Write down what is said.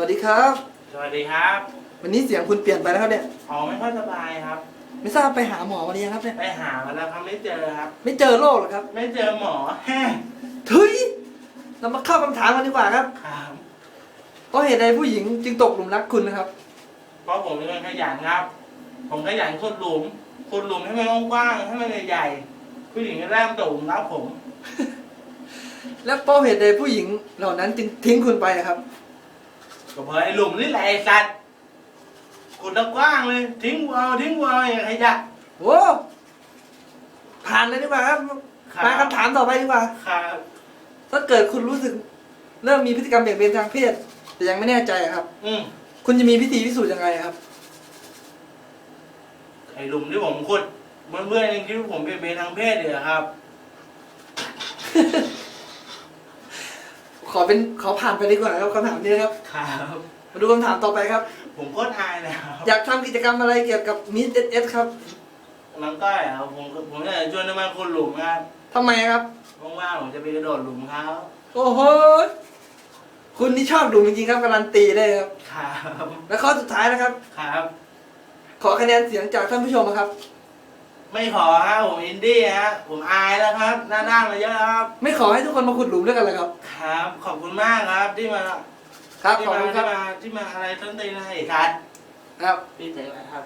วัสดีครับ สวัสดีครับ วันนี้เสียงคุณเปลี่ยนไปแล้วครับเนี่ย อ๋อไม่ค่อยสบายครับ ไม่ทราบไปหาหมอมาหรือยังครับเนี่ย ไปหามาแล้วครับไม่เจอครับ ไม่เจอโรคหรอครับ ไม่เจอหมอแฮ่เฮ้ยเรามาเข้าคำถามกันดีกว่าครับครับเพราะเหตุใดผู้หญิงจึงตกหลุมรักคุณนะครับ เพราะผมเป็นคนขยันครับ ผมขยันขุดหลุมขุดหลุมให้มันกว้างๆให้มันใหญ่ๆ ผู้หญิงก็เริ่มตกหลุมรักผม แล้วเพราะเหตุใดผู้หญิงเหล่านั้นจึงทิ้งคุณไปอะครับ ก็เพราะไอ้หลุมนี่แหละไอ้สัตว์ขุดแล้วกว้างเลย ทิ้งกูเอาทิ้งกูเอาอย่างขยะโว้ผ่านเลยดีกว่าครับครับ มาคำถามต่อไปดีกว่า ครับถ้าเกิดคุณรู้สึก เริ่มมีพฤติกรรมเบี่ยงเบนทางเพศ แต่ยังไม่แน่ใจอะครับ อืมคุณจะมีพิธีพิสูจน์ยังไงครับ ไอ้หลุมที่ผมขุดเพื่อนๆยังคิดว่าผมเป็นเบนทางเพศเลยเหรอครับข อเป็นขอผ่านไปดีกว่าครับคำถามนี้นะครับ ครับ มาดูคำถามต่อไปครับ ผมโคตรอายเลยครับอยากทำกิจกรรมอะไรเกี่ยวกับมิสเอสเอสครับน้องก้อยอะผมผมอยากจะชวนน้องมาคนหลุมครับทำไมครับ ว่างๆผมจะไปกระโดดหลุมเขาโอ้โหคุณนี่ชอบดูจริงๆครับการันตีได้ครับ ครับ และข้อสุดท้ายนะครับ ครับ ขอคะแนนเสียงจากท่านผู้ชมนะครับ ไม่ขอฮะผมอินดี้ฮะผมอายแล้วครับหน้าด้านมาเยอะครับ ไม่ขอให้ทุกคนมาขุดหลุมด้วยกันเลยครับ ครับ ขอบคุณมากครับที่มาครับที่ขอบมาคุณคที่รับมาที่มาอะไรต้นตีนให้ทัดครับ พี่เจ๋งนะครับ